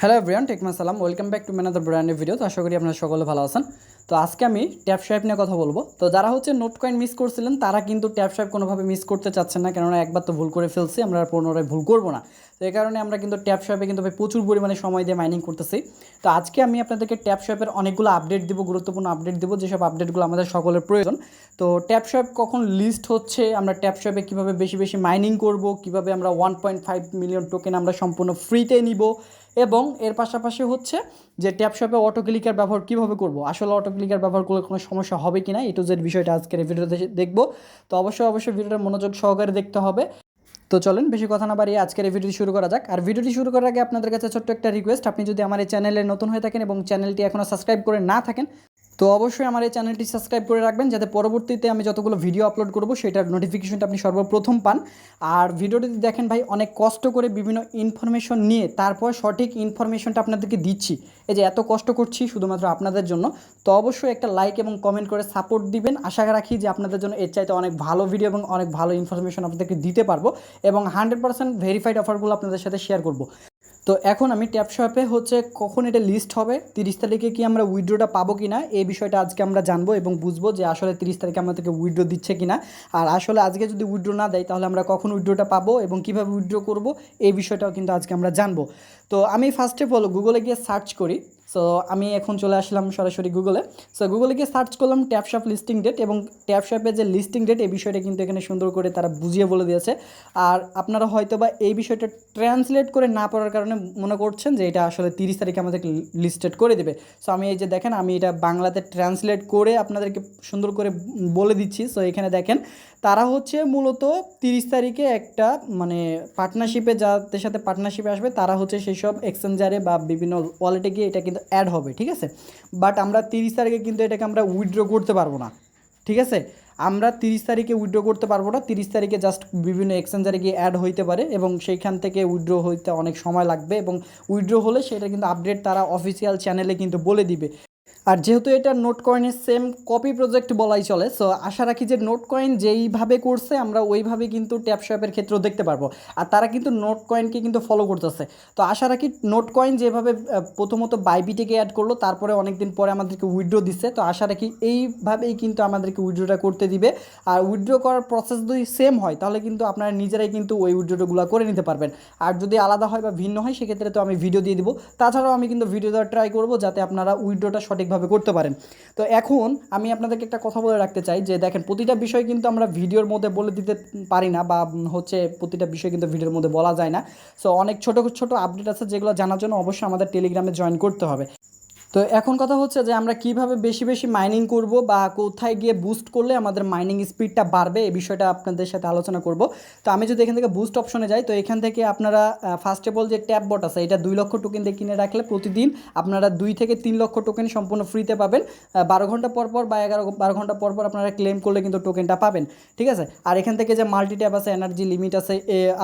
Hello Brian টেকমা সালাম welcome back two ম্যানাদার ব্র্যান্ডের video তো আশা করি আপনারা সকলে ভালো আছেন। তো আজকে আমি ট্যাপ শাইপ নিয়ে কথা বলব। তো যারা হচ্ছে নোট কয়েন মিস করছিলেন, তারা কিন্তু ট্যাপ শাইপ কোনোভাবে মিস করতে চাচ্ছেন না। কেননা একবার তো ভুল করে ফেলছি, আমরা পুনরায় ভুল করব না। তো এই কারণে আমরা কিন্তু ট্যাপ শপে কিন্তু ভাই প্রচুর পরিমাণে সময় দিয়ে মাইনিং করতেছি। তো আজকে আমি আপনাদেরকে ট্যাপ শাইপের অনেকগুলো আপডেট দিব, গুরুত্বপূর্ণ আপডেট দিব, যেসব আপডেটগুলো আমাদের সকলের প্রয়োজন। তো ট্যাপ শাইপ কখন লিস্ট হচ্ছে, আমরা ট্যাপ শাইপে কীভাবে বেশি বেশি মাইনিং করব, কীভাবে আমরা one point five million token আমরা সম্পূর্ণ ফ্রিতে নিব, এবং এর পাশাপাশি হচ্ছে যে ট্যাপ শপে অটো ক্লিকার ব্যবহার কীভাবে করব? আসলে অটো ক্লিকার ব্যবহার করলে কোনো সমস্যা হবে কি না এটু জেড বিষয়টা আজকের ভিডিওতে দেখব। তো অবশ্যই অবশ্যই ভিডিওটা মনোযোগ সহকারে দেখতে হবে। তো চলেন বেশি কথা না বাড়িয়ে আজকের এই ভিডিওটি শুরু করা যাক। আর ভিডিওটি শুরু করার আগে আপনাদের কাছে ছোট্ট একটা রিকোয়েস্ট আপনি যদি আমার এই চ্যানেলে নতুন হয়ে থাকেন এবং চ্যানেলটি এখনও সাবস্ক্রাইব করে না থাকেন তো অবশ্যই আমার এই চ্যানেলটি সাবস্ক্রাইব করে রাখবেন যাতে পরবর্তীতে আমি যতগুলো ভিডিও আপলোড করব সেটার নোটিফিকেশনটা আপনি সর্বপ্রথম পান। আর ভিডিওটি দেখেন ভাই, অনেক কষ্ট করে বিভিন্ন ইনফরমেশন নিয়ে তারপর সঠিক ইনফরমেশনটা আপনাদেরকে দিচ্ছি। এই যে এত কষ্ট করছি শুধুমাত্র আপনাদের জন্য। তো অবশ্যই একটা লাইক এবং কমেন্ট করে সাপোর্ট দিবেন। আশা রাখি যে আপনাদের জন্য এর চাইতে অনেক ভালো ভিডিও এবং অনেক ভালো ইনফরমেশন আপনাদেরকে দিতে পারব। এবং হান্ড্রেড পার্সেন্ট ভেরিফাইড অফারগুলো আপনাদের সাথে শেয়ার করব। তো এখন আমি ট্যাপ শপে হচ্ছে কখন এটা লিস্ট হবে? তিরিশ তারিখে কি আমরা উইড্রোটা পাবো কি না এই বিষয়টা আজকে আমরা জানব এবং বুঝব যে আসলে তিরিশ তারিখে আমাদেরকে উইড্রো দিচ্ছে কি না আর আসলে আজকে যদি উইড্রো না দেয়, তাহলে আমরা কখন উইড্রোটা পাবো এবং কীভাবে উইড্রো করব? এই বিষয়টাও কিন্তু আজকে আমরা জানব। তো আমি ফার্স্ট অফ অল গুগলে গিয়ে সার্চ করি। সো আমি এখন চলে আসলাম সরাসরি গুগলে সো গুগলে গিয়ে সার্চ করলাম ট্যাপশপ লিস্টিং ডেট এবং ট্যাপশপের যে লিস্টিং ডেট এই বিষয়টা কিন্তু এখানে সুন্দর করে তারা বুঝিয়ে বলে দিয়েছে। আর আপনারা হয়তো বা এই বিষয়টা ট্রান্সলেট করে না পড়ার কারণে মনে করছেন যে এটা আসলে তিরিশ তারিখে আমাদেরকে লিস্টেড করে দেবে। সো আমি এই যে দেখেন, আমি এটা বাংলাতে ট্রান্সলেট করে আপনাদেরকে সুন্দর করে বলে দিচ্ছি। সো এখানে দেখেন, তারা হচ্ছে মূলত তিরিশ তারিখে একটা মানে পার্টনারশিপে যাদের সাথে পার্টনারশিপে আসবে, তারা হচ্ছে সেই সব এক্সচেঞ্জারে বা বিভিন্ন ওয়ালেটে গিয়ে এটা কিন্তু অ্যাড হবে, ঠিক আছে? বাট আমরা তিরিশ তারিখে কিন্তু এটাকে আমরা উইথড্র করতে পারব না, ঠিক আছে? আমরা তিরিশ তারিখে উইথড্র করতে পারব না, তিরিশ তারিখে জাস্ট বিভিন্ন এক্সচেঞ্জারে গিয়ে অ্যাড হইতে পারে এবং সেইখান থেকে উইথড্র হইতে অনেক সময় লাগবে এবং উইথড্র হলে সেটা কিন্তু আপডেট তারা অফিসিয়াল চ্যানেলে কিন্তু বলে দিবে। আর যেহেতু এটা নোট কয়েনের সেম কপি প্রজেক্ট বলাই চলে সো আশা রাখি যে নোট কয়েন যেইভাবে করছে, আমরা ওইভাবে কিন্তু ট্যাপ শপের ক্ষেত্রেও দেখতে পারব। আর তারা কিন্তু নোট কয়েনকে কিন্তু ফলো করতেছে। তো আশা রাখি নোট কয়েন যেভাবে প্রথমত বাইবিটিকে অ্যাড করল, তারপরে অনেক দিন পরে আমাদেরকে উইথড্র দিচ্ছে। তো আশা রাখি এইভাবেই কিন্তু আমাদেরকে উইথড্রটা করতে দিবে। আর উইথড্র করার প্রসেস যদি সেম হয়, তাহলে কিন্তু আপনারা নিজেরাই কিন্তু ওই উইথড্রগুলো করে নিতে পারবেন। আর যদি আলাদা হয় বা ভিন্ন হয়, সেক্ষেত্রে তো আমি ভিডিও দিয়ে দিব। তাছাড়াও আমি কিন্তু ভিডিও দেওয়ার ট্রাই করব, যাতে আপনারা উইথড্রটা সঠিকভাবে করতে পারেন। তো এখন আমি আপনাদেরকে একটা কথা বলে রাখতে চাই যে, দেখেন প্রতিটা বিষয় কিন্তু আমরা ভিডিওর মধ্যে বলে দিতে পারি না বা হচ্ছে প্রতিটা বিষয় কিন্তু ভিডিওর মধ্যে বলা যায় না। সো অনেক ছোট ছোট আপডেট আছে যেগুলো জানার জন্য অবশ্যই আমাদের টেলিগ্রামে জয়েন করতে হবে। তো এখন কথা হচ্ছে যে আমরা কীভাবে বেশি বেশি মাইনিং করব বা কোথায় গিয়ে বুস্ট করলে আমাদের মাইনিং স্পিডটা বাড়বে, এই বিষয়টা আপনাদের সাথে আলোচনা করব। তো আমি যদি এখান থেকে বুস্ট অপশনে যাই, তো এখান থেকে আপনারা ফার্স্ট অফ অল যে ট্যাব বট আছে, এটা দুই লক্ষ টোকেন দিয়ে কিনে রাখলে প্রতিদিন আপনারা দুই থেকে তিন লক্ষ টোকেন সম্পূর্ণ ফ্রিতে পাবেন। বারো ঘণ্টা পর পর বা এগারো, বারো ঘণ্টা পর পর আপনারা ক্লেম করলে কিন্তু টোকেনটা পাবেন, ঠিক আছে? আর এখান থেকে যে মাল্টি ট্যাব আছে এনার্জি লিমিট আছে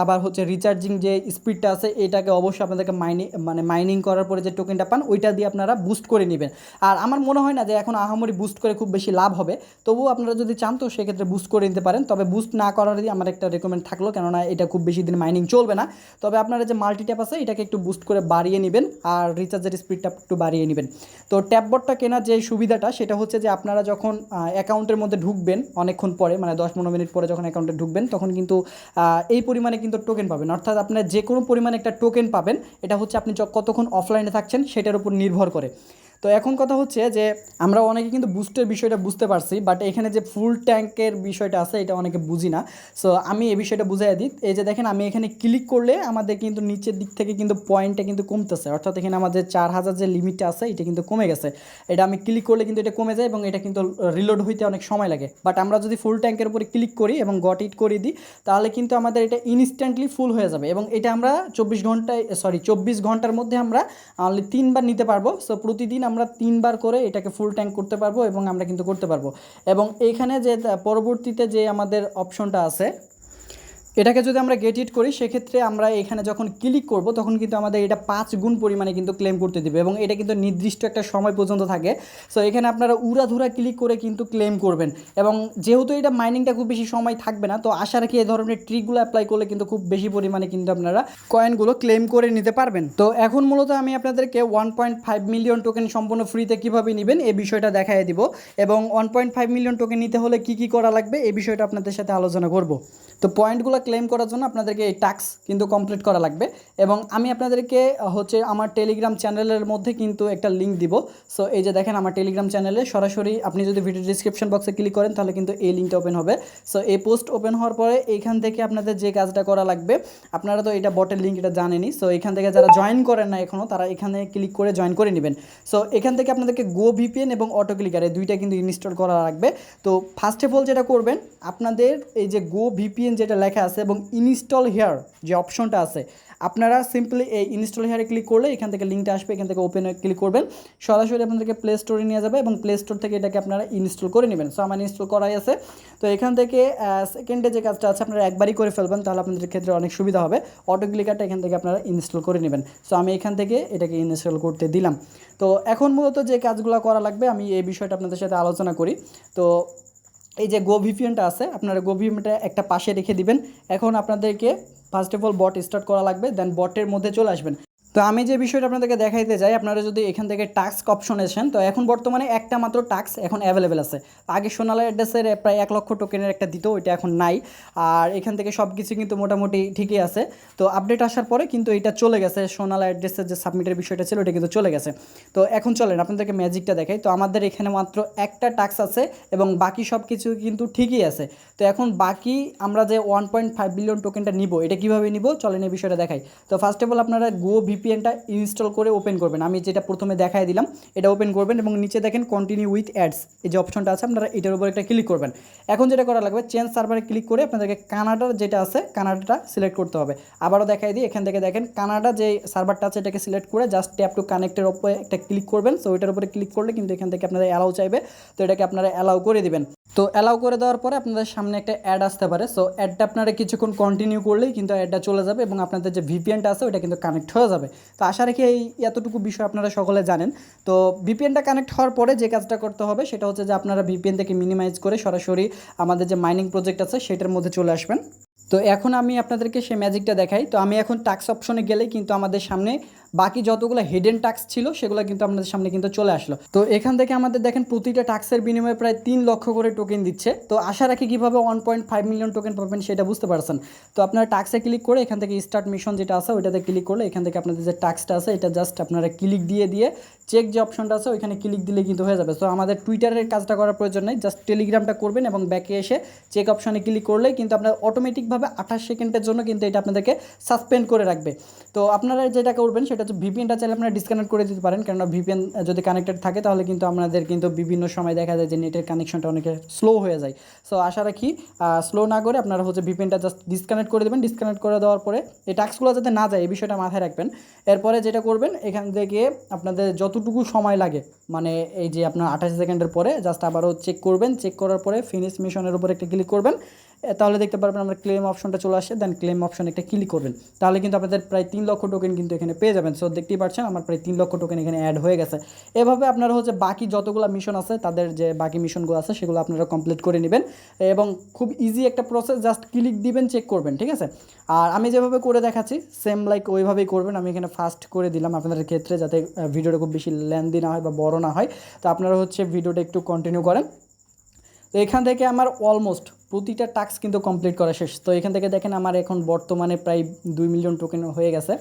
আবার হচ্ছে রিচার্জিং যে স্পিডটা আছে, এটাকে অবশ্যই আপনাদেরকে মাইনিং মানে মাইনিং করার পরে যে টোকেনটা পান, ওইটা দিয়ে আপনারা বুস্ট করে নেবেন। আর আমার মনে হয় না যে এখন আহামরি বুস্ট করে খুব বেশি লাভ হবে। তবুও আপনারা যদি চান তো সেক্ষেত্রে বুস্ট করে নিতে পারেন। তবে বুস্ট না করারই আমার একটা রেকমেন্ড থাকল, কেননা এটা খুব বেশি দিন মাইনিং চলবে না। তবে আপনারা যে মাল্টি ট্যাপ আছে, এটাকে একটু বুস্ট করে বাড়িয়ে নেবেন আর রিচার্জের স্পিডটা একটু বাড়িয়ে নেবেন। তো ট্যাববটটা কেনার যে সুবিধাটা, সেটা হচ্ছে যে আপনারা যখন অ্যাকাউন্টের মধ্যে ঢুকবেন অনেকক্ষণ পরে মানে দশ পনেরো মিনিট পরে যখন অ্যাকাউন্টে ঢুকবেন, তখন কিন্তু এই পরিমাণে কিন্তু টোকেন পাবেন। অর্থাৎ আপনারা যে কোনো পরিমাণে একটা টোকেন পাবেন, এটা হচ্ছে আপনি কতক্ষণ অফলাইনে থাকছেন, সেটার উপর নির্ভর করে। তো এখন কথা হচ্ছে যে আমরা অনেকে কিন্তু বুস্টের বিষয়টা বুঝতে পারছি বাট এখানে যে ফুল ট্যাঙ্কের বিষয়টা আছে, এটা অনেকে বুঝি না। সো আমি এই বিষয়টা বুঝাই দিই। এই যে দেখেন, আমি এখানে ক্লিক করলে আমাদের কিন্তু নিচের দিক থেকে কিন্তু পয়েন্টটা কিন্তু কমতেছে। অর্থাৎ এখানে আমাদের চার হাজার যে লিমিটটা আছে, এটা কিন্তু কমে গেছে। এটা আমি ক্লিক করলে কিন্তু এটা কমে যায় এবং এটা কিন্তু রিলোড হইতে অনেক সময় লাগে। বাট আমরা যদি ফুল ট্যাঙ্কের উপরে ক্লিক করি এবং গট ইট করে দিই, তাহলে কিন্তু আমাদের এটা ইনস্ট্যান্টলি ফুল হয়ে যাবে এবং এটা আমরা চব্বিশ ঘন্টায় সরি চব্বিশ ঘণ্টার মধ্যে আমরা অনলি তিনবার নিতে পারব। সো প্রতিদিন আমরা তিনবার করে এটাকে ফুল ট্যাঙ্ক করতে পারব এবং আমরা কিন্তু করতে পারব। এবং এইখানে যে পরবর্তীতে যে আমাদের অপশনটা আছে এটাকে যদি আমরা গেট ইট করি, সেক্ষেত্রে আমরা এখানে যখন ক্লিক করব, তখন কিন্তু আমাদের এটা পাঁচ গুণ পরিমাণে কিন্তু ক্লেম করতে দেবে এবং এটা কিন্তু নির্দিষ্ট একটা সময় পর্যন্ত থাকে। সো এখানে আপনারা উড়াধুরা ক্লিক করে কিন্তু ক্লেম করবেন এবং যেহেতু এটা মাইনিংটা খুব বেশি সময় থাকবে না, তো আশা রাখি এই ধরনের ট্রিকগুলো অ্যাপ্লাই করলে কিন্তু খুব বেশি পরিমাণে কিন্তু আপনারা কয়েনগুলো ক্লেম করে নিতে পারবেন। তো, এখন মূলত আমি আপনাদেরকে one point five million token সম্পূর্ণ ফ্রিতে কীভাবে নেবেন এই বিষয়টা দেখাই দিব এবং one point five million token নিতে হলে কী কী করা লাগবে এই বিষয়টা আপনাদের সাথে আলোচনা করব। তো পয়েন্টগুলো ক্লেম করার জন্য আপনাদেরকে এই টাস্ক কিন্তু কমপ্লিট করা লাগবে। এবং আমি আপনাদেরকে হচ্ছে আমার টেলিগ্রাম চ্যানেলের মধ্যে কিন্তু একটা লিঙ্ক দিব। সো এই যে দেখেন আমার টেলিগ্রাম চ্যানেলে সরাসরি আপনি যদি ভিডিও ডিসক্রিপশন বক্সে ক্লিক করেন, তাহলে কিন্তু এই লিঙ্কটা ওপেন হবে। সো এই পোস্ট ওপেন হওয়ার পরে এইখান থেকে আপনাদের যে কাজটা করা লাগবে, আপনারা তো এটা বটের লিঙ্ক এটা জানেনই। সো এখান থেকে যারা জয়েন করেন না এখনও তারা এখানে ক্লিক করে জয়েন করে নেবেন। সো এখান থেকে আপনাদেরকে গো ভিপিএন এবং অটো ক্লিকার এই দুইটা কিন্তু ইনস্টল করা লাগবে। তো ফার্স্ট অফ অল যেটা করবেন, আপনাদের এই যে গো ভিপিএন যেটা লেখা আছে এবং ইনস্টল হেয়ার যে অপশনটা আছে, আপনারা সিম্পলি এই ইনস্টল হেয়ারে ক্লিক করলে এখান থেকে লিঙ্কটা আসবে, এখান থেকে ওপেনে ক্লিক করবেন। সরাসরি আপনাদেরকে প্লে স্টোরে নিয়ে যাবে এবং প্লে স্টোর থেকে এটাকে আপনারা ইনস্টল করে নেবেন। সো আমার ইনস্টল করাই আছে। তো এখান থেকে সেকেন্ডে যে কাজটা আছে, আপনারা একবারই করে ফেলবেন, তাহলে আপনাদের ক্ষেত্রে অনেক সুবিধা হবে। অটো ক্লিকারটা এখান থেকে আপনারা ইনস্টল করে নেবেন। সো আমি এখান থেকে এটাকে ইনস্টল করতে দিলাম। তো এখন মূলত যে কাজগুলো করা লাগবে, আমি এই বিষয়টা আপনাদের সাথে আলোচনা করি। তো এই যে গো ভিপিএনটা আছে, আপনারা গো ভিপিএনটা একটা পাশে রেখে দিবেন। এখন আপনাদেরকে first of all bot start করা লাগবে দেন বটের মধ্যে চলে আসবেন। তো আমি যে বিষয়টা আপনাদেরকে দেখাইতে যাই, আপনারা যদি এখান থেকে টাস্ক অপশন এসেন তো এখন বর্তমানে একটা মাত্র টাস্ক এখন অ্যাভেলেবেল আছে। আগে সোনালা অ্যাড্রেসের প্রায় এক লক্ষ টোকেনের একটা দিত, ওইটা এখন নাই। আর এখান থেকে সব কিছু কিন্তু মোটামুটি ঠিকই আছে। তো আপডেট আসার পরে কিন্তু এটা চলে গেছে, সোনালা অ্যাড্রেসের যে সাবমিটের বিষয়টা ছিল ওটা কিন্তু চলে গেছে। তো এখন চলেন, আপনাদেরকে ম্যাজিকটা দেখাই। তো আমাদের এখানে মাত্র একটা টাস্ক আছে এবং বাকি সব কিছু কিন্তু ঠিকই আছে। তো এখন বাকি আমরা যে ওয়ান পয়েন্ট ফাইভ বিলিয়ন টোকেনটা নিব, এটা কীভাবে নিব, চলেন এই বিষয়টা দেখাই। তো ফার্স্ট অফ অল আপনারা গো ভিপিএনটা ইনস্টল করে ওপেন করবেন। আমি যেটা প্রথমে দেখাই দিলাম, এটা ওপেন করবেন এবং নিচে দেখেন কন্টিনিউ উইথ অ্যাডস এই যে অপশনটা আছে, আপনারা এটার উপর একটা ক্লিক করবেন। এখন যেটা করা লাগবে চেঞ্জ সার্ভারে ক্লিক করে আপনাদেরকে কানাডার যেটা আছে কানাডাটা সিলেক্ট করতে হবে। আবারও দেখাই দিই, এখান থেকে দেখেন কানাডা যে সার্ভারটা আছে, এটাকে সিলেক্ট করে জাস্ট ট্যাপ টু কানেক্টের উপরে একটা ক্লিক করবেন। সো ওইটার উপরে ক্লিক করলে কিন্তু এখান থেকে আপনারা অ্যালাউ চাইবে। তো, এটাকে আপনারা অ্যালাউ করে দিবেন। তো অ্যালাউ করে দেওয়ার পরে আপনাদের সামনে একটা অ্যাড আসতে পারে। সো অ্যাডটা আপনারা কিছুক্ষণ কন্টিনিউ করলেই কিন্তু অ্যাডটা চলে যাবে এবং আপনাদের যে ভিপিএনটা আছে ওটা কিন্তু কানেক্ট হয়ে যাবে। তো আশা রাখি এই এতটুকু বিষয় আপনারা সকলে জানেন। তো ভিপিএনটা কানেক্ট হওয়ার পরে যে কাজটা করতে হবে, সেটা হচ্ছে যে আপনারা ভিপিএন থেকে মিনিমাইজ করে সরাসরি আমাদের যে মাইনিং প্রজেক্ট আছে, সেটার মধ্যে চলে আসবেন। তো এখন আমি আপনাদেরকে সেই ম্যাজিকটা দেখাই। তো আমি এখন টাক্স অপশনে গেলেই কিন্তু আমাদের সামনে বাকি যতগুলো হিডেন টাক্স ছিল, সেগুলো কিন্তু আপনাদের সামনে কিন্তু চলে আসলো। তো এখান থেকে আমাদের দেখেন, প্রতিটা টাক্সের বিনিময়ে প্রায় তিন লক্ষ করে টোকেন দিচ্ছে। তো আশা রাখি কীভাবে one point five million token পাবেন সেটা বুঝতে পারছেন। তো আপনারা টাক্সে ক্লিক করে এখান থেকে স্টার্ট মিশন যেটা আছে, ওইটাতে ক্লিক করলে এখান থেকে আপনাদের যে টাক্সটা আছে, এটা জাস্ট আপনারা ক্লিক দিয়ে দিয়ে চেক যে অপশনটা আছে, ওইখানে ক্লিক দিলে কিন্তু হয়ে যাবে। তো আমাদের টুইটারের কাজটা করার প্রয়োজন নেই জাস্ট টেলিগ্রামটা করবেন এবং ব্যাকে এসে চেক অপশনে ক্লিক করলেই কিন্তু আপনার অটোমেটিকভাবে আঠাশ সেকেন্ডের জন্য কিন্তু এটা আপনাদেরকে সাসপেন্ড করে রাখবে। তো আপনারা যেটা করবেন সেটা হচ্ছে ভিপিএনটা চাইলে আপনারা ডিসকানেক্ট করে দিতে পারেন। কেননা ভিপিএন যদি কানেক্টেড থাকে, তাহলে কিন্তু আপনাদের কিন্তু বিভিন্ন সময় দেখা যায় যে নেটের কানেকশনটা অনেকে স্লো হয়ে যায়। সো আশা রাখি স্লো না করে আপনারা হচ্ছে ভিপিএনটা জাস্ট ডিসকানেক্ট করে দেবেন। ডিসকানেক্ট করে দেওয়ার পরে এই টাস্কগুলো যাতে না যায়, এই বিষয়টা মাথায় রাখবেন। এরপরে যেটা করবেন, এখান থেকে আপনাদের যতটুকু সময় লাগে মানে এই যে আপনার আঠাশ সেকেন্ডের পরে জাস্ট আবারও চেক করবেন। চেক করার পরে ফিনিশ মিশনের উপর একটা ক্লিক করবেন। তাহলে দেখতে পারবেন আমরা ক্লেম অপশনটা চলে আসে দেন ক্লেম অপশন একটা ক্লিক করবেন। তাহলে কিন্তু আপনাদের প্রায় তিন লক্ষ টোকেন কিন্তু এখানে পেয়ে যাবেন। সো দেখতেই পাচ্ছেন আমার প্রায় তিন লক্ষ টোকেন এখানে অ্যাড হয়ে গেছে। এভাবে আপনারা হচ্ছে বাকি যতগুলো মিশন আছে, তাদের যে বাকি মিশনগুলো আছে, সেগুলো আপনারা কমপ্লিট করে নেবেন। এবং খুব ইজি একটা প্রসেস জাস্ট ক্লিক দিবেন চেক করবেন, ঠিক আছে? আর আমি যেভাবে করে দেখাচ্ছি সেম লাইক ওইভাবেই করবেন। আমি এখানে ফাস্ট করে দিলাম আপনাদের ক্ষেত্রে যাতে ভিডিওটা খুব বেশি লেন্দি না হয় বা বড় না হয়। তো আপনারা হচ্ছে ভিডিওটা একটু কন্টিনিউ করেন। তো এখান থেকে আমার অলমোস্ট প্রতিটা টাস্ক কিন্তু কমপ্লিট করা শেষ। তো এখান থেকে দেখেন আমার এখন বর্তমানে প্রায় দুই মিলিয়ন টোকেন হয়ে গেছে।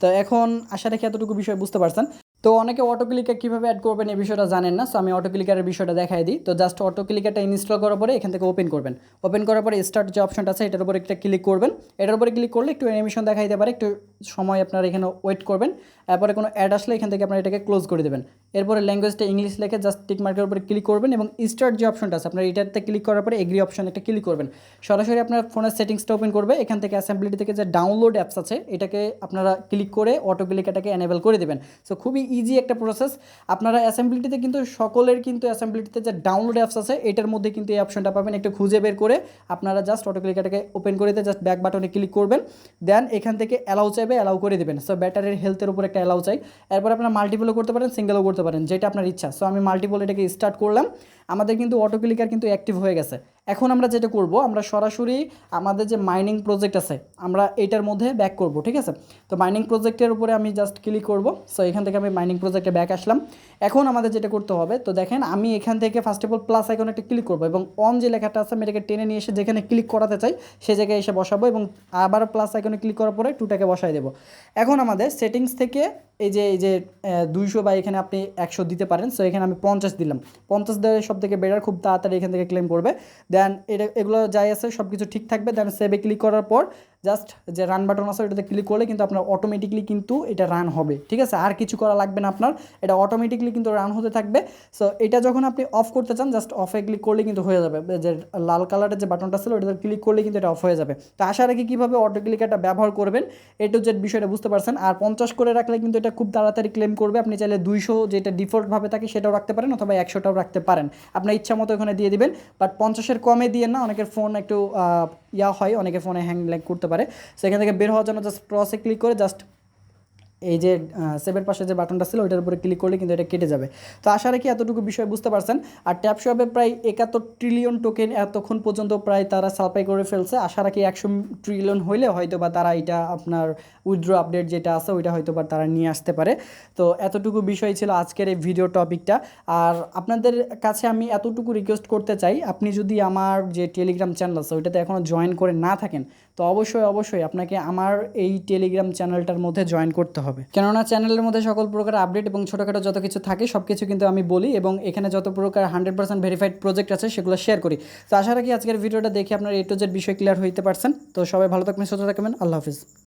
তো এখন আশা রাখি এতটুকু বিষয় বুঝতে পারছেন। তো অনেকে অটো ক্লিকার কীভাবে অ্যাড করবেন এই বিষয়টা জানেন না সো আমি অটো ক্লিকারের বিষয়টা দেখাই দিই। তো জাস্ট অটো ক্লিকারটা ইনস্টল করার পরে এখান থেকে ওপেন করবেন। ওপেন করার পরে স্টার্ট যে অপশনটা আছে, এটার উপরে একটা ক্লিক করবেন। এটার উপরে ক্লিক করলে একটু অ্যানিমেশন দেখাই দিতে পারে, একটু সময় আপনারা এখানে ওয়েট করবেন। এরপরে কোনো অ্যাড আসলে এখান থেকে আপনারা এটাকে ক্লোজ করে দেবেন। এরপরে ল্যাঙ্গুয়েজটা ইংলিশ লিখে জাস্ট টিক মার্কের উপরে ক্লিক করবেন এবং স্টার্ট যে অপশনটা আছে, আপনার এটাতে ক্লিক করার পরে এগ্রি অপশন একটা ক্লিক করবেন। সরাসরি আপনার ফোনের সেটিংসটা ওপেন করবে, এখান থেকে অ্যাসেম্বলিটি থেকে যে ডাউনলোড অ্যাপস আছে, এটাকে আপনারা ক্লিক করে অটো ক্লিকারটাকে এনেবল করে দেবেন। সো খুবই ইজি একটা প্রসেস আপনারা অ্যাসেম্বলিটিতে কিন্তু সকলের কিন্তু অ্যাসেম্বলিটিতে যে ডাউনলোড অ্যাপস আছে, এটার মধ্যে কিন্তু এই অপশনটা পাবেন। একটু খুঁজে বের করে আপনারা জাস্ট অটো ক্লিকারটাকে ওপেন করে দিয়ে জাস্ট ব্যাক বাটনে ক্লিক করবেন। দেন এখান থেকে অ্যালাউ চাইবে অ্যালাউ করে দেবেন। সো ব্যাটারির হেলথের উপর একটা অ্যালাউ চাই। এরপর আপনারা মাল্টিপলও করতে পারেন সিঙ্গেলও করতে পারেন, যেটা আপনার ইচ্ছা। সো আমি মাল্টিপল এটাকে স্টার্ট করলাম। আমাদের কিন্তু অটো ক্লিকার কিন্তু অ্যাক্টিভ হয়ে গেছে। এখন আমরা যেটা করব, আমরা সরাসরি আমাদের যে মাইনিং প্রজেক্ট আছে, আমরা এটার মধ্যে ব্যাক করব, ঠিক আছে? তো মাইনিং প্রজেক্টের উপরে আমি জাস্ট ক্লিক করব সো এখান থেকে আমি মাইনিং প্রজেক্টে ব্যাক আসলাম। এখন আমাদের যেটা করতে হবে, তো দেখেন আমি এখান থেকে ফার্স্ট অফ অল প্লাস আইকনে একটা ক্লিক করব, এবং অন যে লেখাটা আছে, আমি এটাকে টেনে নিয়ে এসে যেখানে ক্লিক করাতে চাই, সে জায়গায় এসে বসাবো, এবং আবার প্লাস আইকনে ক্লিক করার পরে টুটাকে বসাই দেবো। এখন আমাদের সেটিংস থেকে এই যে এই যে দুইশো বা এখানে আপনি একশো দিতে পারেন সো এখানে আমি পঞ্চাশ দিলাম। পঞ্চাশ দেওয়া সব থেকে বেটার খুব তাড়াতাড়ি এখান থেকে ক্লেম করবে। দেন এটা, এগুলো যাই আছে সব কিছু ঠিক থাকবে। দেন সেভে ক্লিক করার পর জাস্ট যে রান বাটন আছে ওটাতে ক্লিক করলে কিন্তু আপনার অটোমেটিকলি কিন্তু এটা রান হবে। ঠিক আছে? আর কিছু করা লাগবে না আপনার। এটা অটোমেটিকলি কিন্তু রান হতে থাকবে। সো এটা যখন আপনি অফ করতে চান জাস্ট অফে ক্লিক করলে কিন্তু হয়ে যাবে। যে লাল কালারের যে বাটনটা ছিল ওটাতে ক্লিক করলে কিন্তু এটা অফ হয়ে যাবে। তো আশা রাখি কীভাবে অটো ক্লিকারটা ব্যবহার করবেন এ টু জেড বিষয়টা বুঝতে পারছেন। আর পঞ্চাশ করে রাখলে কিন্তু এটা খুব তাড়াতাড়ি ক্লেম করবে। আপনি চাইলে দুইশো যেটা ডিফল্টভাবে থাকে, সেটাও রাখতে পারেন অথবা একশোটাও রাখতে পারেন। আপনার ইচ্ছা মতো ওখানে দিয়ে দিবেন। বাট পঞ্চাশের কমে দিয়ে না, অনেকের ফোন একটু ইয়া হয়, অনেকের ফোনে হ্যাং ল্যাগ করতে পারে। সেখান থেকে বের হওয়ার জন্য জাস্ট ক্রসে ক্লিক করে জাস্ট এই যে সেভের পাশে যে বাটনটা ছিল, ওইটার উপরে ক্লিক করলে কিন্তু এটা কেটে যাবে। তো আশা রাখি এতটুকু বিষয় বুঝতে পারছেন। আর ট্যাপ শপে প্রায় একাত্তর ট্রিলিয়ন টোকেন এতক্ষণ পর্যন্ত প্রায় তারা সাপ্লাই করে ফেলছে। আশা রাখি একশো ট্রিলিয়ন হইলে হয়তো বা তারা এটা আপনার উইথড্র আপডেট যেটা আছে, ওইটা হয়তো বা তারা নিয়ে আসতে পারে। তো এতটুকু বিষয় ছিল আজকের এই ভিডিও টপিকটা আর আপনাদের কাছে আমি এতটুকু রিকোয়েস্ট করতে চাই, আপনি যদি আমার যে টেলিগ্রাম চ্যানেল আছে, ওইটাতে এখনও জয়েন করে না থাকেন, তো অবশ্যই অবশ্যই আপনাকে আমার এই টেলিগ্রাম চ্যানেলটার মধ্যে জয়েন করতে হবে। কেননা চ্যানেলের মধ্যে সকল প্রকার আপডেট এবং ছোটোখাটো যত কিছু থাকে সব কিছু কিন্তু আমি বলি এবং এখানে যত প্রকার হান্ড্রেড পার্সেন্ট ভেরিফাইড প্রজেক্ট আছে, সেগুলো শেয়ার করি। তো আশা রাখি আজকের ভিডিওটা দেখে আপনার এ টু জেড বিষয় ক্লিয়ার হইতে পারছেন। তো সবাই ভালো থাকবেন, সুস্থ থাকবেন, আল্লাহ হাফিজ।